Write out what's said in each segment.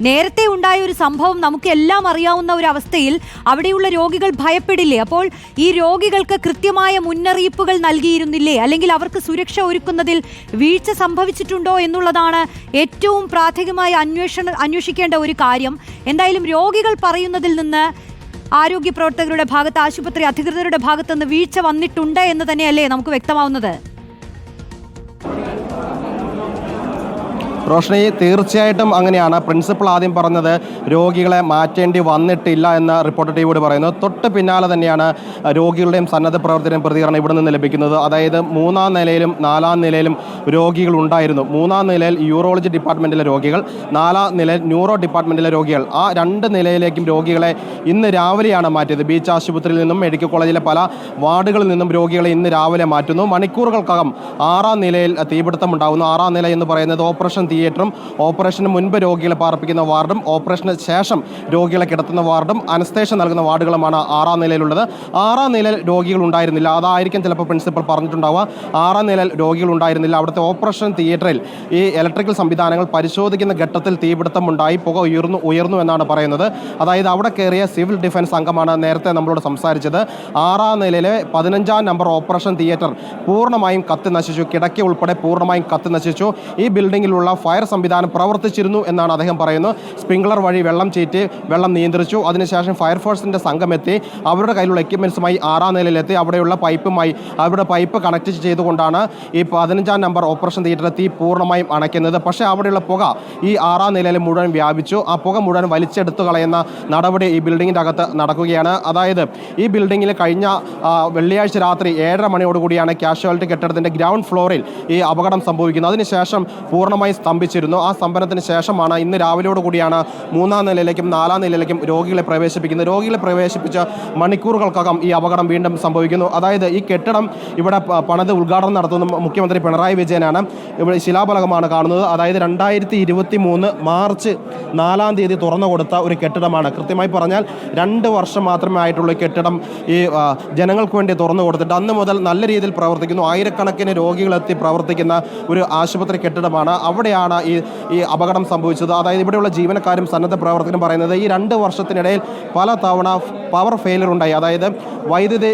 നേരത്തെ ഉണ്ടായ ഒരു സംഭവം നമുക്ക് എല്ലാം അറിയാവുന്ന ഒരു അവസ്ഥയിൽ അവിടെയുള്ള രോഗികൾ ഭയപ്പെടില്ലേ? അപ്പോൾ ഈ രോഗികൾക്ക് കൃത്യമായ മുന്നറിയിപ്പുകൾ നൽകിയിരുന്നില്ലേ? അല്ലെങ്കിൽ അവർക്ക് സുരക്ഷ ഒരുക്കുന്നതിൽ വീഴ്ച സംഭവിച്ചിട്ടുണ്ടോ എന്നുള്ളതാണ് ഏറ്റവും പ്രാഥമികമായി അന്വേഷണ അന്വേഷിക്കേണ്ട ഒരു കാര്യം. എന്തായാലും രോഗികൾ പറയുന്നതിൽ നിന്ന് ആരോഗ്യ പ്രവർത്തകരുടെ ഭാഗത്ത് ആശുപത്രി അധികൃതരുടെ ഭാഗത്ത് നിന്ന് വീഴ്ച വന്നിട്ടുണ്ട് എന്ന് തന്നെയല്ലേ നമുക്ക് വ്യക്തമാവുന്നത്? റോഷനി തീർച്ചയായിട്ടും അങ്ങനെയാണ്. പ്രിൻസിപ്പൾ ആദ്യം പറഞ്ഞത് രോഗികളെ മാറ്റേണ്ടി വന്നിട്ടില്ല എന്ന് റിപ്പോർട്ടർ ടിവിയോട് പറയുന്നു. തൊട്ട് പിന്നാലെ തന്നെയാണ് രോഗികളുടെയും സന്നദ്ധ പ്രവർത്തനം പ്രതികരണം ഇവിടെ നിന്ന് ലഭിക്കുന്നത്. അതായത് മൂന്നാം നിലയിലും നാലാം നിലയിലും രോഗികൾ ഉണ്ടായിരുന്നു. മൂന്നാം നിലയിൽ യൂറോളജി ഡിപ്പാർട്ട്മെന്റിലെ രോഗികൾ നാലാം നിലയിൽ ന്യൂറോ ഡിപ്പാർട്ട്മെന്റിലെ രോഗികൾ. ആ രണ്ട് നിലയിലേക്കും രോഗികളെ ഇന്ന് രാവിലെയാണ് മാറ്റിയത്. ബീച്ച് ആശുപത്രിയിൽ നിന്നും മെഡിക്കൽ കോളേജിലെ പല വാർഡുകളിൽ നിന്നും രോഗികളെ ഇന്ന് രാവിലെ മാറ്റുന്നു. മണിക്കൂറുകൾക്കകം ആറാം നിലയിൽ തീപിടുത്തം ഉണ്ടാകുന്നു. ആറാം നില എന്ന് പറയുന്നത് ഓപ്പറേഷൻ തിയേറ്ററും ഓപ്പറേഷന് മുൻപ് രോഗികളെ പാർപ്പിക്കുന്ന വാർഡും ഓപ്പറേഷന് ശേഷം രോഗികളെ കിടത്തുന്ന വാർഡും അനസ്തേഷൻ നൽകുന്ന വാർഡുകളുമാണ് ആറാം നിലയിലുള്ളത്. ആറാം നിലയിൽ രോഗികൾ ഉണ്ടായിരുന്നില്ല. അതായിരിക്കും ചിലപ്പോൾ പ്രിൻസിപ്പൽ പറഞ്ഞിട്ടുണ്ടാവുക. ആറാം നിലയിൽ രോഗികൾ ഉണ്ടായിരുന്നില്ല. അവിടുത്തെ ഓപ്പറേഷൻ തിയേറ്ററിൽ ഈ ഇലക്ട്രിക്കൽ സംവിധാനങ്ങൾ പരിശോധിക്കുന്ന ഘട്ടത്തിൽ തീപിടുത്തം ഉണ്ടായി. പുക ഉയർന്നു ഉയർന്നു എന്നാണ് പറയുന്നത്. അതായത് അവിടെ കയറിയ സിവിൽ ഡിഫൻസ് അംഗമാണ് നേരത്തെ നമ്മളോട് സംസാരിച്ചത്. ആറാം നിലയിലെ പതിനഞ്ചാം നമ്പർ ഓപ്പറേഷൻ തിയേറ്റർ പൂർണമായും കത്തി നശിച്ചു. കിടക്ക ഉൾപ്പെടെ പൂർണമായും കത്തി നശിച്ചു. ഈ ബിൽഡിങ്ങിലുള്ള ഫയർ സംവിധാനം പ്രവർത്തിച്ചിരുന്നു എന്നാണ് അദ്ദേഹം പറയുന്നത്. സ്പ്രിംഗ്ലർ വഴി വെള്ളം ചീറ്റി വെള്ളം നിയന്ത്രിച്ചു. അതിനുശേഷം ഫയർഫോഴ്സിന്റെ സംഘം എത്തി അവരുടെ കയ്യിലുള്ള എക്യുപ്മെൻസുമായി ആറാം നിലയിലെത്തി. അവിടെയുള്ള പൈപ്പുമായി അവരുടെ പൈപ്പ് കണക്ട് ചെയ്തുകൊണ്ടാണ് ഈ പതിനഞ്ചാം നമ്പർ ഓപ്പറേഷൻ തിയേറ്ററിൽ തീ പൂർണമായും അണയ്ക്കുന്നത്. പക്ഷേ അവിടെയുള്ള പുക ഈ ആറാം നിലയിൽ മുഴുവൻ വ്യാപിച്ചു. ആ പുക മുഴുവൻ വലിച്ചെടുത്തു കളയുന്ന നടപടി ഈ ബിൽഡിങ്ങിന്റെ അകത്ത് നടക്കുകയാണ്. അതായത് ഈ ബിൽഡിങ്ങിൽ കഴിഞ്ഞ വെള്ളിയാഴ്ച രാത്രി ഏഴര മണിയോടുകൂടിയാണ് കാഷ്വാലിറ്റി കെട്ടിടത്തിന്റെ ഗ്രൗണ്ട് ഫ്ലോറിൽ ഈ അപകടം സംഭവിക്കുന്നത്. അതിനുശേഷം പൂർണമായി സ്തംഭിച്ചിരുന്നു. ആ സ്തംഭനത്തിന് ശേഷമാണ് ഇന്ന് രാവിലെയോടുകൂടിയാണ് മൂന്നാം നിലയിലേക്കും നാലാം നിലയിലേക്കും രോഗികളെ പ്രവേശിപ്പിക്കുന്നത്. രോഗികളെ പ്രവേശിപ്പിച്ച മണിക്കൂറുകൾക്കകം ഈ അപകടം വീണ്ടും സംഭവിക്കുന്നു. അതായത് ഈ കെട്ടിടം ഇവിടെ പണത് ഉദ്ഘാടനം നടത്തുന്ന മുഖ്യമന്ത്രി പിണറായി വിജയനാണ്. ഇവിടെ ശിലാഫലകമാണ് കാണുന്നത്. അതായത് രണ്ടായിരത്തി ഇരുപത്തി മൂന്ന് മാർച്ച് നാലാം തീയതി തുറന്നു കൊടുത്ത ഒരു കെട്ടിടമാണ്. കൃത്യമായി പറഞ്ഞാൽ രണ്ട് വർഷം മാത്രമേ ആയിട്ടുള്ള കെട്ടിടം ഈ ജനങ്ങൾക്ക് വേണ്ടി തുറന്നു കൊടുത്തിട്ട്. അന്ന് മുതൽ നല്ല രീതിയിൽ പ്രവർത്തിക്കുന്നു. ആയിരക്കണക്കിന് രോഗികളെത്തി പ്രവർത്തിക്കുന്ന ഒരു ആശുപത്രി കെട്ടിടമാണ്. അവിടെയാണ് ഈ ഈ അപകടം സംഭവിച്ചത്. അതായത് ഇവിടെയുള്ള ജീവനക്കാരും സന്നദ്ധ പ്രവർത്തകരും പറയുന്നത് ഈ രണ്ട് വർഷത്തിനിടയിൽ പല തവണ പവർ ഫെയിലർ ഉണ്ടായി. അതായത് വൈദ്യുതി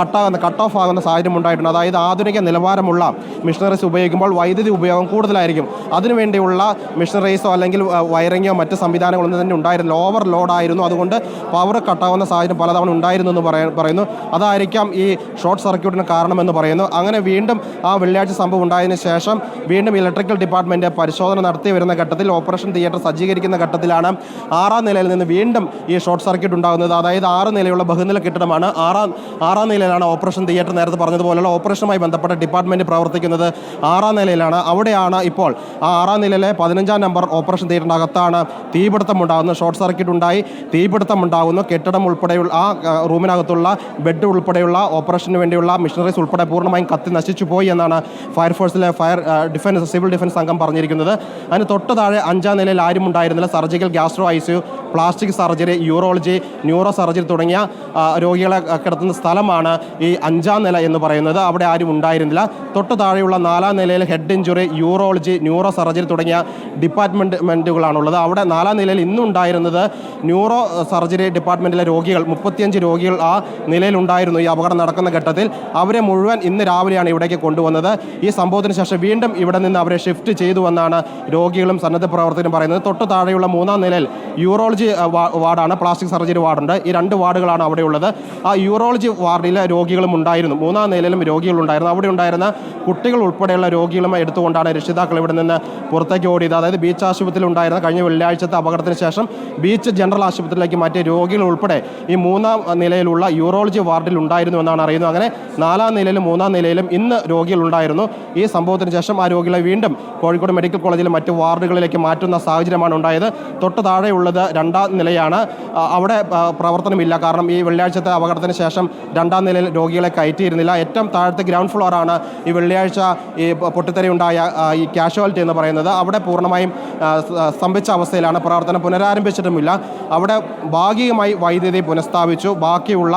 കട്ടാകുന്ന കട്ട് ഓഫ് ആകുന്ന സാഹചര്യം ഉണ്ടായിട്ടുണ്ട്. അതായത് ആധുനിക നിലവാരമുള്ള മിഷനറീസ് ഉപയോഗിക്കുമ്പോൾ വൈദ്യുതി ഉപയോഗം കൂടുതലായിരിക്കും. അതിനുവേണ്ടിയുള്ള മിഷനറീസോ അല്ലെങ്കിൽ വയറിങ്ങോ മറ്റ് സംവിധാനങ്ങളൊന്നും തന്നെ ഉണ്ടായിരുന്നില്ല. ഓവർ ലോഡായിരുന്നു അതുകൊണ്ട് പവർ കട്ടാവുന്ന സാഹചര്യം പലതവണ ഉണ്ടായിരുന്നു എന്ന് പറയുന്നു. അതായിരിക്കാം ഈ ഷോർട്ട് സർക്യൂട്ടിന് കാരണമെന്ന് പറയുന്നു. അങ്ങനെ വീണ്ടും ആ വെള്ളിയാഴ്ച സംഭവം ഉണ്ടായതിനു ശേഷം വീണ്ടും ഇലക്ട്രിക്കൽ ഡിപ്പാർട്ട്മെന്റ് പരിശോധന നടത്തി വരുന്ന ഘട്ടത്തിൽ ഓപ്പറേഷൻ തിയേറ്റർ സജ്ജീകരിക്കുന്ന ഘട്ടത്തിലാണ് ആറാം നിലയിൽ നിന്ന് വീണ്ടും ഈ ഷോർട്ട് സർക്യൂട്ട് ഉണ്ടാകുന്നത്. അതായത് ആറ് നിലയുള്ള ബഹുനില കെട്ടിടമാണ് ആറാം ആറാം നിലയിലാണ് ഓപ്പറേഷൻ തിയേറ്റർ നേരത്തെ പറഞ്ഞതുപോലെയുള്ള ഓപ്പറേഷനുമായി ബന്ധപ്പെട്ട ഡിപ്പാർട്ട്മെന്റ് പ്രവർത്തിക്കുന്നത് ആറാം നിലയിലാണ്. അവിടെയാണ് ഇപ്പോൾ ആ ആറാം നിലയിലെ പതിനഞ്ചാം നമ്പർ ഓപ്പറേഷൻ തിയേറ്ററിന്റെ അകത്താണ് തീപിടുത്തം ഉണ്ടാകുന്നത്. ഷോർട്ട് സർക്യൂട്ട് ഉണ്ടായി. തീപിടുത്തം ഉണ്ടാകുന്നു. കെട്ടിടം ഉൾപ്പെടെയുള്ള ആ റൂമിനകത്തുള്ള ബെഡ് ഉൾപ്പെടെയുള്ള ഓപ്പറേഷന് വേണ്ടിയുള്ള മിഷനറീസ് ഉൾപ്പെടെ പൂർണമായും കത്തി നശിച്ചു പോയി എന്നാണ് ഫയർഫോഴ്സിലെ ഫയർ ഡിഫൻസ് സിവിൽ ഡിഫൻസ് സംഘം പറഞ്ഞിരിക്കുന്നത്. അതിന് തൊട്ട് താഴെ അഞ്ചാം നിലയിൽ ആരും ഉണ്ടായിരുന്നില്ല surgical gastro I plastic surgery urology neuro surgery തുടങ്ങിയ രോഗികളെ കിടത്തുന്ന സ്ഥലമാണ് ഈ അഞ്ചാം നില എന്ന് പറയുന്നത്. അവിടെ ആരും ഉണ്ടായിരുന്നില്ല. തൊട്ട് താഴെയുള്ള നാലാം നിലയിൽ head injury urology neuro surgery തുടങ്ങിയ ഡിപ്പാർട്ട്മെന്റുകളാണുള്ളത് അവിടെ നാലാം നിലയിൽ ഇന്നും ഉണ്ടായിരുന്നത് ന്യൂറോ സർജറി ഡിപ്പാർട്ട്മെന്റിലെ രോഗികൾ മുപ്പത്തിയഞ്ച് രോഗികൾ ആ നിലയിലുണ്ടായിരുന്നു ഈ അപകടം നടക്കുന്ന ഘട്ടത്തിൽ. അവരെ മുഴുവൻ ഇന്ന് രാവിലെയാണ് ഇവിടേക്ക് കൊണ്ടുവന്നത്. ഈ സംഭവത്തിന് ശേഷം വീണ്ടും ഇവിടെ നിന്ന് അവരെ ഷിഫ്റ്റ് ചെയ്തു രോഗികളും സന്നദ്ധ പ്രവർത്തകരും പറയുന്നത്. തൊട്ട് താഴെയുള്ള മൂന്നാം നിലയിൽ യൂറോളജി വാർഡാണ്. പ്ലാസ്റ്റിക് സർജറി വാർഡുണ്ട്. ഈ രണ്ട് വാർഡുകളാണ് അവിടെ ഉള്ളത്. ആ യൂറോളജി വാർഡിൽ രോഗികളും ഉണ്ടായിരുന്നു. മൂന്നാം നിലയിലും രോഗികളുണ്ടായിരുന്നു അവിടെ ഉണ്ടായിരുന്ന കുട്ടികൾ ഉൾപ്പെടെയുള്ള രോഗികളും എടുത്തുകൊണ്ടാണ് രക്ഷിതാക്കൾ ഇവിടെ നിന്ന് പുറത്തേക്ക് ഓടിയത്. അതായത് ബീച്ച് ആശുപത്രിയിൽ ഉണ്ടായിരുന്ന കഴിഞ്ഞ വെള്ളിയാഴ്ചത്തെ അപകടത്തിന് ശേഷം ബീച്ച് ജനറൽ ആശുപത്രിയിലേക്ക് മാറ്റിയ രോഗികൾ ഉൾപ്പെടെ ഈ മൂന്നാം നിലയിലുള്ള യൂറോളജി വാർഡിൽ ഉണ്ടായിരുന്നു എന്നാണ് അറിയുന്നത്. അങ്ങനെ നാലാം നിലയിലും മൂന്നാം നിലയിലും ഇന്ന് രോഗികൾ ഉണ്ടായിരുന്നു. ഈ സംഭവത്തിന് ശേഷം ആ രോഗികളെ വീണ്ടും കോഴിക്കോട് മെഡിക്കൽ കോളേജിലെ മറ്റ് വാർഡുകളിലേക്ക് മാറ്റുന്ന സാഹചര്യമാണ് ഉണ്ടായത്. തൊട്ട് താഴെയുള്ളത് രണ്ടാം നിലയാണ്. അവിടെ പ്രവർത്തനമില്ല. കാരണം ഈ വെള്ളിയാഴ്ചത്തെ അപകടത്തിന് ശേഷം രണ്ടാം നിലയിൽ രോഗികളെ കയറ്റിയിരുന്നില്ല. ഏറ്റവും താഴത്തെ ഗ്രൗണ്ട് ഫ്ലോറാണ് ഈ വെള്ളിയാഴ്ച ഈ പൊട്ടിത്തെറി പൊട്ടിത്തെറിയുണ്ടായ ഈ കാഷ്വാലിറ്റി എന്ന് പറയുന്നത്. അവിടെ പൂർണമായും സ്തംഭിച്ച അവസ്ഥയിലാണ്. പ്രവർത്തനം പുനരാരംഭിച്ചിട്ടുമില്ല. അവിടെ ഭാഗികമായി വൈദ്യുതി പുനഃസ്ഥാപിച്ചു. ബാക്കിയുള്ള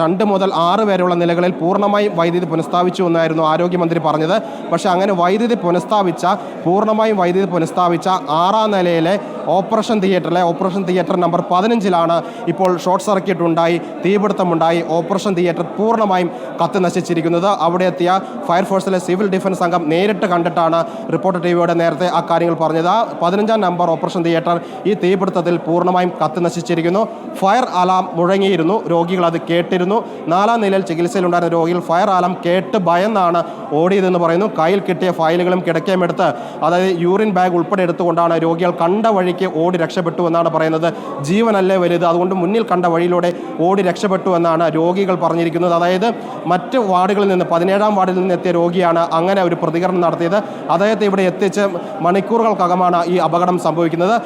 രണ്ട് മുതൽ ആറ് വരെയുള്ള നിലകളിൽ പൂർണമായും വൈദ്യുതി പുനഃസ്ഥാപിച്ചു എന്നായിരുന്നു ആരോഗ്യമന്ത്രി പറഞ്ഞത്. പക്ഷേ അങ്ങനെ വൈദ്യുതി പുനഃസ്ഥാപിച്ച പൂർണമായും വൈദ്യുതി പുനഃസ്ഥാപിച്ച ആറാം നിലയിലെ ഓപ്പറേഷൻ തിയേറ്ററിലെ ഓപ്പറേഷൻ തിയേറ്റർ നമ്പർ പതിനഞ്ചിലാണ് ഇപ്പോൾ ഷോർട്ട് സർക്യൂട്ട് ഉണ്ടായി തീപിടുത്തമുണ്ടായി ഓപ്പറേഷൻ തിയേറ്റർ പൂർണമായും കത്തി നശിച്ചിരിക്കുന്നത്. അവിടെ എത്തിയ ഫയർഫോഴ്സിലെ സിവിൽ ഡിഫൻസ് സംഘം നേരിട്ട് കണ്ടിട്ടാണ് റിപ്പോർട്ടർ ടി വിയോട് നേരത്തെ ആ കാര്യങ്ങൾ പറഞ്ഞത്. പതിനഞ്ചാം നമ്പർ ഓപ്പറേഷൻ തിയേറ്റർ ഈ തീപിടുത്തത്തിൽ പൂർണമായും കത്തി നശിച്ചിരിക്കുന്നു. ഫയർ അലാം മുഴങ്ങിയിരുന്നു രോഗികൾ അത് കേട്ടിരുന്നു. നാലാം നിലയിൽ ചികിത്സയിലുണ്ടായിരുന്ന രോഗികൾ ഫയർ അലാം കേട്ട് ഭയന്നാണ് ഓടിയതെന്ന് പറയുന്നു. കയ്യിൽ കിട്ടിയ ഫയലുകളും കിടക്കയും എടുത്ത് അതായത് യൂറിൻ ബാഗ് ഉൾപ്പെടെ എടുത്തുകൊണ്ടാണ് രോഗികൾ കണ്ട വഴിക്ക് ഓടി രക്ഷപ്പെട്ടു എന്നാണ് പറയുന്നത്. ജീവനല്ലേ വലുത് അതുകൊണ്ട് മുന്നിൽ കണ്ട വഴിയിലൂടെ ഓടി രക്ഷപ്പെട്ടു എന്നാണ് രോഗികൾ പറഞ്ഞിരിക്കുന്നത്. അതായത് മറ്റ് വാർഡുകളിൽ നിന്ന് പതിനേഴാം വാർഡിൽ നിന്ന് എത്തിയ രോഗിയാണ് അങ്ങനെ ഒരു പ്രതികരണം നടത്തിയത്. അദ്ദേഹത്തെ ഇവിടെ എത്തിച്ച് മണിക്കൂറുകൾക്കകമാണ് ഈ അപകടം സംഭവിക്കുന്നത്.